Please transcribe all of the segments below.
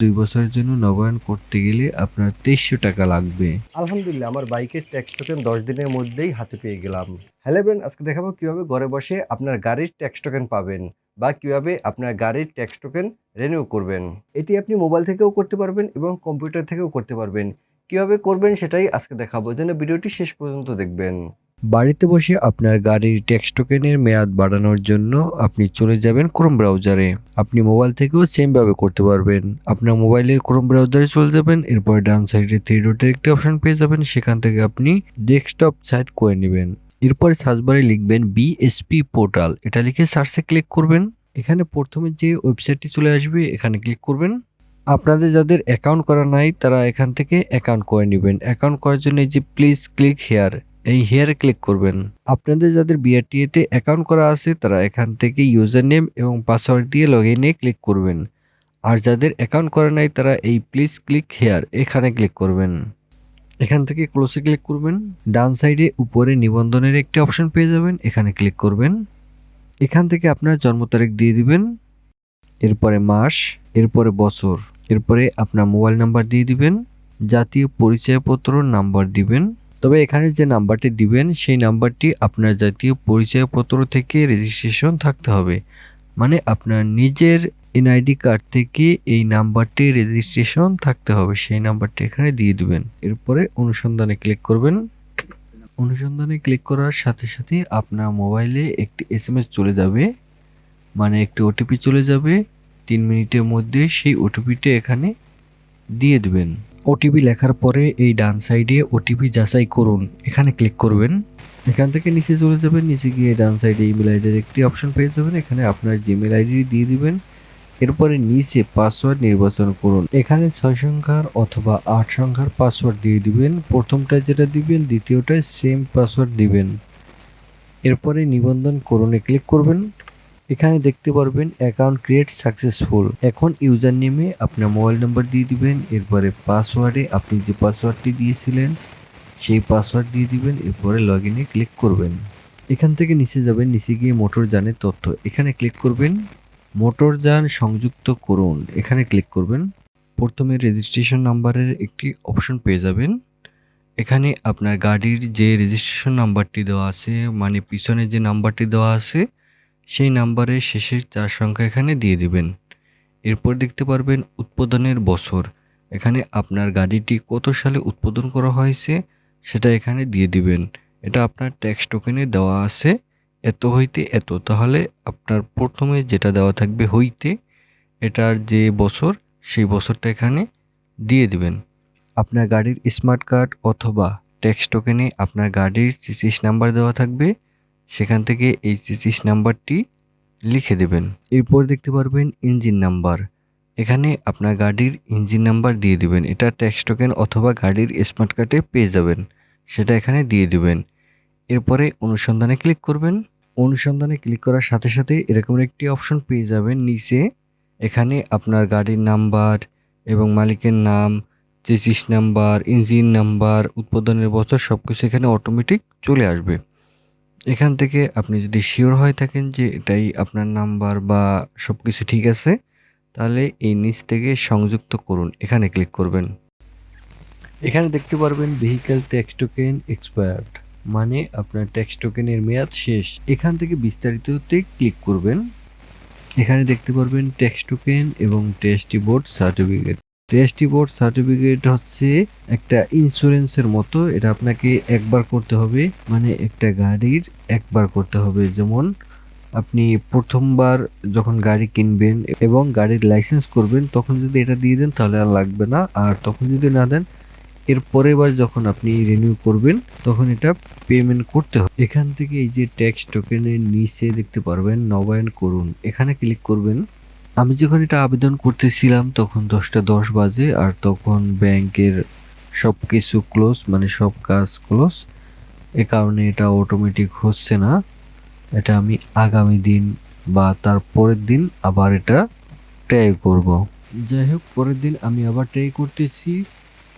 দুই বছরের জন্য নবায়ন করতে গেলে আপনার তেইশশো টাকা লাগবে। আলহামদুলিল্লাহ, আমার বাইকের ট্যাক্স টোকেন দশ দিনের মধ্যেই হাতে পেয়ে গেলাম। হ্যালো ব্রেন আজকে দেখাবো কীভাবে ঘরে বসে আপনার গাড়ির ট্যাক্স টোকেন পাবেন বা কীভাবে আপনার গাড়ির ট্যাক্স টোকেন রেনিউ করবেন। এটি আপনি মোবাইল থেকেও করতে পারবেন এবং কম্পিউটার থেকেও করতে পারবেন। কীভাবে করবেন সেটাই আজকে দেখাবো। যেন ভিডিওটি শেষ পর্যন্ত দেখবেন। বাড়িতে বসে আপনার গাড়ির ট্যাক্স টোকেনের মেয়াদ বাড়ানোর জন্য আপনি চলে যাবেন ক্রোম ব্রাউজারে আপনি মোবাইল থেকেও সেমভাবে করতে পারবেন। আপনার মোবাইলের ক্রোম ব্রাউজারে চলে যাবেন, এরপর ডান সাইডে থ্রি ডটের একটি অপশন পেয়ে যাবেন, সেখান থেকে আপনি ডেস্কটপ সাইট করে নেবেন। এরপর সার্চ বারে লিখবেন বিএসপি পোর্টাল এটা লিখে সার্চে ক্লিক করবেন। এখানে প্রথমে যে ওয়েবসাইটটি চলে আসবে, এখানে ক্লিক করবেন। আপনাদের যাদের অ্যাকাউন্ট করা নাই, তারা এখান থেকে অ্যাকাউন্ট করে নেবেন। অ্যাকাউন্ট করার জন্য এই যে প্লিজ ক্লিক হেয়ার এই হেয়ারে ক্লিক করবেন। আপনাদের যাদের বিআরটিএতে অ্যাকাউন্ট করা আছে, তারা এখান থেকে ইউজার নেম এবং পাসওয়ার্ড দিয়ে লগ ইনে ক্লিক করবেন। আর যাদের অ্যাকাউন্ট করা নাই, তারা এই প্লিজ ক্লিক হেয়ার এখানে ক্লিক করবেন। এখান থেকে ক্লোজে ক্লিক করবেন। ডান সাইডে উপরে নিবন্ধনের একটি অপশন পেয়ে যাবেন, এখানে ক্লিক করবেন। এখান থেকে আপনার জন্ম তারিখ দিয়ে দিবেন, এরপরে মাস, এরপরে বছর, এরপরে আপনার মোবাইল নাম্বার দিয়ে দিবেন, জাতীয় পরিচয়পত্র নাম্বার দিবেন। তবে এখানে যে নাম্বারটি দিবেন, সেই নাম্বারটি আপনার জাতীয় পরিচয়পত্র থেকে রেজিস্ট্রেশন থাকতে হবে। মানে আপনার নিজের এনআইডি কার্ড থেকে এই নাম্বারটি রেজিস্ট্রেশন থাকতে হবে। সেই নাম্বারটি এখানে দিয়ে দিবেন। এরপরে অনুসন্ধানে ক্লিক করবেন। অনুসন্ধানে ক্লিক করার সাথে সাথে আপনার মোবাইলে একটি এস চলে যাবে। মানে একটি ওটিপি চলে যাবে। তিন মিনিটের মধ্যে সেই ওটিপিটা এখানে দিয়ে দিবেন। ওটিপি লেখার পরে এই ডান সাইডে ওটিপি যাচাই করুন। এখানে ক্লিক করবেন। এখান থেকে নিচে চলে যাবেন। নিচে গিয়ে ডান সাইডে ইমেল আইডির একটি অপশন পেয়ে যাবেন। এখানে আপনার জিমেল আইডি দিয়ে দিবেন। এরপরে নিচে পাসওয়ার্ড নির্বাচন করুন। এখানে ছয় সংখ্যার অথবা আট সংখ্যার পাসওয়ার্ড দিয়ে দিবেন। প্রথমটা যেটা দিবেন, দ্বিতীয়টায় সেম পাসওয়ার্ড দিবেন। এরপরে নিবন্ধন করুনে ক্লিক করবেন। এখানে দেখতে পারবেন অ্যাকাউন্ট ক্রিয়েট সাকসেসফুল এখন ইউজার নেমে আপনার মোবাইল নাম্বার দিয়ে দিবেন, এরপরে পাসওয়ার্ডে আপনি যে পাসওয়ার্ডটি দিয়েছিলেন, সেই পাসওয়ার্ড দিয়ে দিবেন, এরপরে লগ ইনে ক্লিক করবেন। এখান থেকে নিচে যাবেন, নিচে গিয়ে মোটর যানের তথ্য। এখানে ক্লিক করবেন, মোটর যান সংযুক্ত করুন। এখানে ক্লিক করবেন, প্রথমে রেজিস্ট্রেশন নাম্বারের একটি অপশন পেয়ে যাবেন। এখানে আপনার গাড়ির যে রেজিস্ট্রেশন নাম্বারটি দেওয়া আছে মানে পিছনে যে নাম্বারটি দেওয়া আছে সেই নাম্বারের শেষের চার সংখ্যা এখানে দিয়ে দিবেন। এরপর দেখতে পারবেন উৎপাদনের বছর। এখানে আপনার গাড়িটি কত সালে উৎপাদন করা হয়েছে সেটা এখানে দিয়ে দিবেন। এটা আপনার ট্যাক্স টোকেনে দেওয়া আছে। এত হইতে এত। তাহলে আপনার প্রথমে যেটা দেওয়া থাকবে হইতে, এটার যে বছর, সেই বছরটা এখানে দিয়ে দিবেন। আপনার গাড়ির স্মার্ট কার্ড অথবা ট্যাক্স টোকেনে আপনার গাড়ির চিচিস নাম্বার দেওয়া থাকবে। সেখান থেকে এই চিচিস নাম্বারটি লিখে দেবেন। এরপর দেখতে পারবেন ইঞ্জিন নাম্বার। এখানে আপনার গাড়ির ইঞ্জিন নাম্বার দিয়ে দিবেন। এটা ট্যাক্স টোকেন অথবা গাড়ির স্মার্ট কার্ডে পেয়ে যাবেন। সেটা এখানে দিয়ে দিবেন। এরপরে অনুসন্ধানে ক্লিক করবেন। অনুসন্ধানে ক্লিক করার সাথে সাথে এরকম একটি অপশন পেয়ে যাবেন নিচে। এখানে আপনার গাড়ির নাম্বার এবং মালিকের নাম চেসিস নাম্বার, ইঞ্জিন নাম্বার, উৎপাদনের বছর সব কিছু এখানে অটোমেটিক চলে আসবে। এখান থেকে আপনি যদি শিওর হয়ে থাকেন যে এটাই আপনার নাম্বার বা সব কিছু ঠিক আছে, তাহলে এই নিচ থেকে সংযুক্ত করুন। এখানে ক্লিক করবেন। এখানে দেখতে পারবেন ভেহিক্যাল ট্যাক্স টোকেন এক্সপায়ার্ড মানে আপনার ট্যাক্স টোকেনের মেয়াদ শেষ। এখান থেকে বিস্তারিততে ক্লিক করবেন। এখানে দেখতে পারবেন ট্যাক্স টোকেন এবং টেস্টি বোর্ড সার্টিফিকেট টেস্টি বোর্ড সার্টিফিকেট হচ্ছে একটা ইন্স্যুরেন্সের মতো। এটা আপনাকে একবার করতে হবে মানে একটা গাড়ির একবার করতে হবে। যেমন আপনি প্রথমবার যখন গাড়ি কিনবেন এবং গাড়ির লাইসেন্স করবেন, তখন যদি এটা দিয়ে দেন তাহলে আর লাগবে না। আর তখন যদি না দেন, এর পরের বার যখন আপনি রিনিউ করবেন, তখন এটা পেমেন্ট করতে হবে। এখান থেকে এই যে ট্যাক্স টোকেনের নিচে দেখতে পারবেন, নবায়ন করুন। এখানে ক্লিক করবেন। আমি যখন এটা আবেদন করতেছিলাম, তখন দশটা দশ বাজে আর তখন ব্যাংকের সব কিছু ক্লোজ মানে সব কাজ ক্লোজ। এ কারণে এটা অটোমেটিক হচ্ছে না। এটা আমি আগামী দিন বা তার পরের দিন আবার এটা ট্রাই করব। যাই হোক, পরের দিন আমি আবার ট্রাই করতেছি।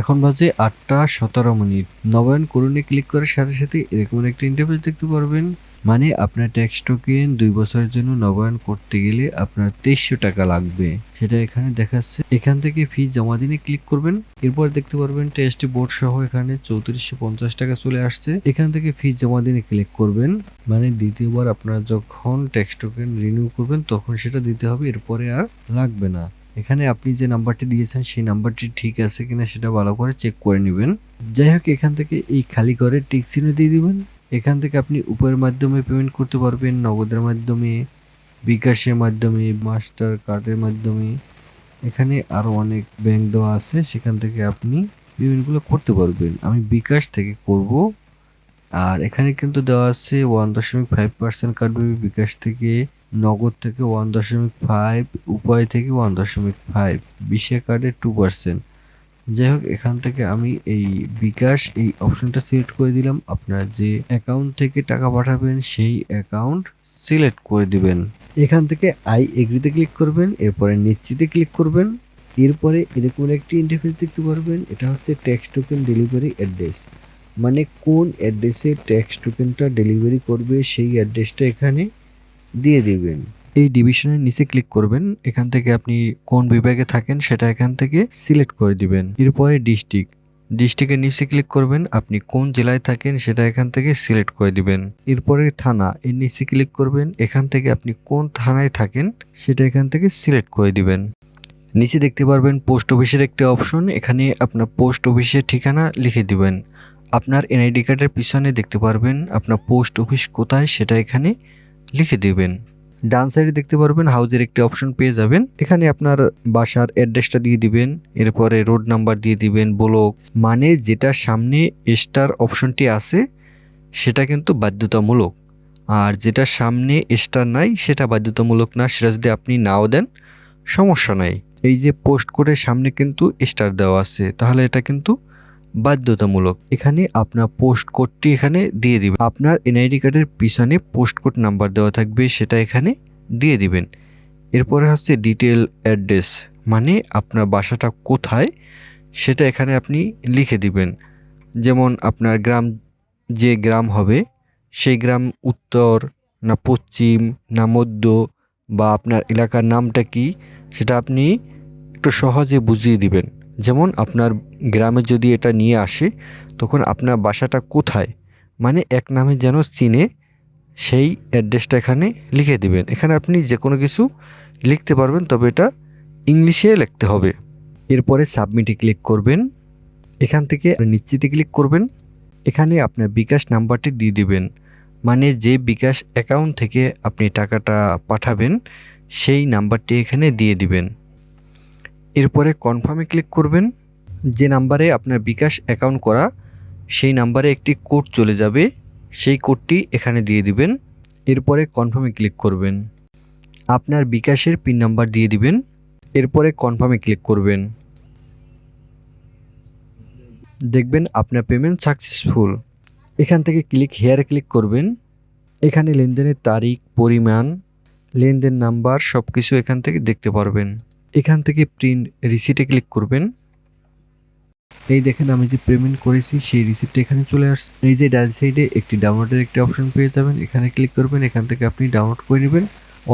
এখন বাজে আটটা সতেরো মিনিট। নবায়ন করুনে ক্লিক করার সাথে সাথে এরকম একটা ইন্টারফেস দেখতে পারবেন। মানে আপনার ট্যাক্স টোকেন দুই বছরের জন্য নবায়ন করতে গেলে আপনার তেইশশো টাকা লাগবে। সেটা এখানে দেখাচ্ছে। এখান থেকে ফি জমা দিনে ক্লিক করবেন। এরপর দেখতে পারবেন টেস্টি বোর্ড সহ এখানে চৌত্রিশশো পঞ্চাশ টাকা চলে আসছে। এখান থেকে ফি জমা দিনে ক্লিক করবেন। মানে দ্বিতীয়বার আপনারা যখন ট্যাক্স টোকেন রিনিউ করবেন, তখন সেটা দিতে হবে। এরপরে আর লাগবে না। এখানে আপনি যে নাম্বারটি দিয়েছেন, সেই নাম্বারটি ঠিক আছে কিনা সেটা ভালো করে চেক করে নেবেন। যাই হোক, এখান থেকে এই খালি করে টিক চিহ্ন দিয়ে দিবেন। এখান থেকে আপনি উপরের মাধ্যমে পেমেন্ট করতে পারবেন, নগদের মাধ্যমে, বিকাশের মাধ্যমে মাস্টার কার্ডের মাধ্যমে। এখানে আরও অনেক ব্যাংক দেওয়া আছে, সেখান থেকে আপনি পেমেন্টগুলো করতে পারবেন। আমি বিকাশ থেকে করব। আর এখানে কিন্তু দেওয়া আছে ওয়ান দশমিক ফাইভ পার্সেন্ট কাটবে বিকাশ থেকে নগদ থেকে ওয়ান দশমিক ফাইভ উপায় থেকে ওয়ান দশমিক ফাইভ বিশে কার্ডে টু পার্সেন্ট যাই হোক, এখান থেকে আমি এই বিকাশ এই অপশনটা সিলেক্ট করে দিলাম। আপনার যে অ্যাকাউন্ট থেকে টাকা পাঠাবেন, সেই অ্যাকাউন্ট সিলেক্ট করে দিবেন। এখান থেকে আই এগ্রিতে ক্লিক করবেন, এরপরে নিশ্চিতে ক্লিক করবেন। এরপরে এরকম একটি ইন্টারফেস দেখতে পারবেন, এটা হচ্ছে ট্যাক্স টোকেন ডেলিভারি অ্যাড্রেস মানে কোন অ্যাড্রেসে ট্যাক্স টোকেনটা ডেলিভারি করবে, সেই অ্যাড্রেসটা এখানে দিয়ে দিবেন। এই ডিভিশনের নিচে ক্লিক করবেন। এখান থেকে আপনি কোন বিভাগে থাকেন সেটা এখান থেকে সিলেক্ট করে দিবেন। এরপরে ডিস্ট্রিক্ট। ডিস্ট্রিক্টের নিচে ক্লিক করবেন। আপনি কোন জেলায় থাকেন সেটা এখান থেকে সিলেক্ট করে দিবেন। এরপরে থানা। এর নিচে ক্লিক করবেন। এখান থেকে আপনি কোন থানায় থাকেন সেটা এখান থেকে সিলেক্ট করে দিবেন। নিচে দেখতে পারবেন পোস্ট অফিসের একটি অপশন। এখানে আপনার পোস্ট অফিসের ঠিকানা লিখে দিবেন। আপনার এনআইডি কার্ডের পিছনে দেখতে পারবেন আপনার পোস্ট অফিস কোথায় সেটা এখানে লিখে দিবেন। ডান সাইডে দেখতে পারবেন হাউজের একটি অপশন পেয়ে যাবেন। এখানে আপনার বাসার অ্যাড্রেসটা দিয়ে দিবেন, এরপরে রোড নাম্বার দিয়ে দিবেন, ব্লক মানে যেটা সামনে স্টার অপশনটি আছে, সেটা কিন্তু বাধ্যতামূলক। আর যেটা সামনে স্টার নাই, সেটা বাধ্যতামূলক না, সেটা যদি আপনি নাও দেন, সমস্যা নাই। এই যে পোস্ট করে সামনে কিন্তু স্টার দেওয়া আছে, তাহলে এটা কিন্তু বাধ্যতামূলক। এখানে আপনার পোস্ট কোডটি এখানে দিয়ে দিবেন। আপনার এনআইডি কার্ডের পিছনে পোস্ট কোড নাম্বার দেওয়া থাকবে, সেটা এখানে দিয়ে দিবেন। এরপরে হচ্ছে ডিটেল অ্যাড্রেস মানে আপনার বাসাটা কোথায়, সেটা এখানে আপনি লিখে দিবেন। যেমন আপনার গ্রাম, যে গ্রাম হবে, সেই গ্রাম উত্তর, না পশ্চিম, না মধ্য, বা আপনার এলাকার নামটা কি, সেটা আপনি একটু সহজে বুঝিয়ে দিবেন। যেমন আপনার গ্রামে যদি এটা নিয়ে আসে, তখন আপনার বাসাটা কোথায়? মানে এক নামে যেন চিনে সেই অ্যাড্রেসটা এখানে লিখে দিবেন। এখানে আপনি যে কোনো কিছু লিখতে পারবেন, তবে এটা ইংলিশে লিখতে হবে। এরপরে সাবমিটে ক্লিক করবেন। এখান থেকে নিশ্চিতে ক্লিক করবেন। এখানে আপনার বিকাশ নাম্বারটি দিয়ে দিবেন। মানে যে বিকাশ অ্যাকাউন্ট থেকে আপনি টাকাটা পাঠাবেন, সেই নাম্বারটি এখানে দিয়ে দিবেন। এরপরে কনফার্মে ক্লিক করবেন, যে নাম্বারে আপনার বিকাশ অ্যাকাউন্ট করা, সেই নাম্বারে একটি কোড চলে যাবে, সেই কোডটি এখানে দিয়ে দিবেন। এরপরে কনফার্মে ক্লিক করবেন। আপনার বিকাশের পিন নাম্বার দিয়ে দিবেন। এরপরে কনফার্মে ক্লিক করবেন। দেখবেন আপনার পেমেন্ট সাকসেসফুল এখান থেকে ক্লিক হেয়ারে ক্লিক করবেন। এখানে লেনদেনের তারিখ, পরিমাণ, লেনদেন নাম্বার সব কিছু এখান থেকে দেখতে পারবেন। এখান থেকে প্রিন্ট রিসিটে ক্লিক করবেন। এই দেখেন আমি যে পেমেন্ট করেছি, সেই রিসিপ্টটা এখানে চলে আসছে এই যে ডান সাইডে একটি ডাউনলোডের একটি অপশন পেয়ে যাবেন। এখানে ক্লিক করবেন, এখান থেকে আপনি ডাউনলোড করে নেবেন,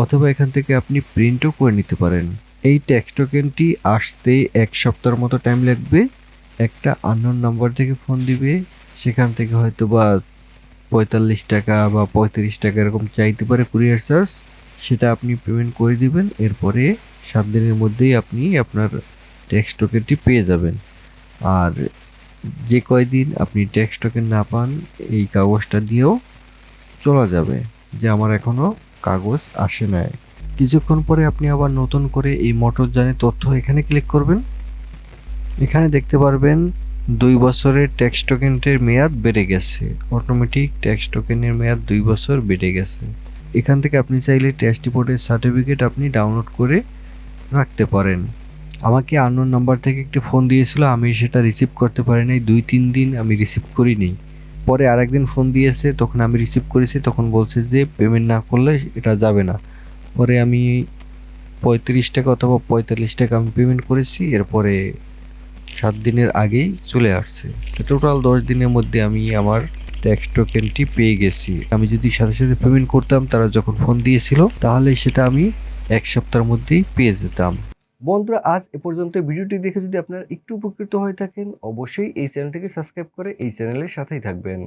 অথবা এখান থেকে আপনি প্রিন্টও করে নিতে পারেন। এই ট্যাক্স টোকেনটি আসতে এক সপ্তাহের মতো টাইম লাগবে। একটা আননোন নাম্বার থেকে ফোন দিবে, সেখান থেকে হয়তো বা পঁয়তাল্লিশ টাকা বা পঁয়ত্রিশ টাকা এরকম চাইতে পারে কুরিয়ার চার্জ সেটা আপনি পেমেন্ট করে দিবেন। এরপরে সাত দিনের মধ্যেই আপনি আপনার ট্যাক্স টোকেনটি পেয়ে যাবেন। আর যে কয়দিন আপনি ট্যাক্স টোকেন না পান, এই কাগজটা দিয়েও চলা যাবে, যে আমার এখনও কাগজ আসে নাই। কিছুক্ষণ পরে আপনি আবার নতুন করে এই মোটর যানের তথ্য এখানে ক্লিক করবেন। এখানে দেখতে পারবেন, দুই বছরের ট্যাক্স টোকেনের মেয়াদ বেড়ে গেছে। অটোমেটিক ট্যাক্স টোকেনের মেয়াদ দুই বছর বেড়ে গেছে। এখান থেকে আপনি চাইলে ট্যাক্স রিপোর্টের সার্টিফিকেট আপনি ডাউনলোড করে রাখতে পারেন। আমাকে আননোন নাম্বার থেকে একটি ফোন দিয়েছিল, আমি সেটা রিসিভ করতে পারি নাই দুই, তিন দিন আমি রিসিভ করিনি। পরে আরেকদিন ফোন দিয়েছে, তখন আমি রিসিভ করেছি, তখন বলছে যে পেমেন্ট না করলে এটা যাবে না। পরে আমি পঁয়ত্রিশ টাকা অথবা পঁয়তাল্লিশ টাকা আমি পেমেন্ট করেছি, এরপরে সাত দিনের আগেই চলে আসছে। টোটাল দশ দিনের মধ্যে আমি আমার ট্যাক্স টোকেনটি পেয়ে গেছি। আমি যদি সাথে সাথে পেমেন্ট করতাম, তারা যখন ফোন দিয়েছিল, তাহলে সেটা আমি এক সপ্তাহের মধ্যেই পেয়ে যেতাম। বন্ধুরা, আজ এ পর্যন্ত ভিডিওটি দেখে যদি আপনারা একটু উপকৃত হয়ে থাকেন, অবশ্যই এই চ্যানেলটিকে সাবস্ক্রাইব করে এই চ্যানেলের সাথেই থাকবেন।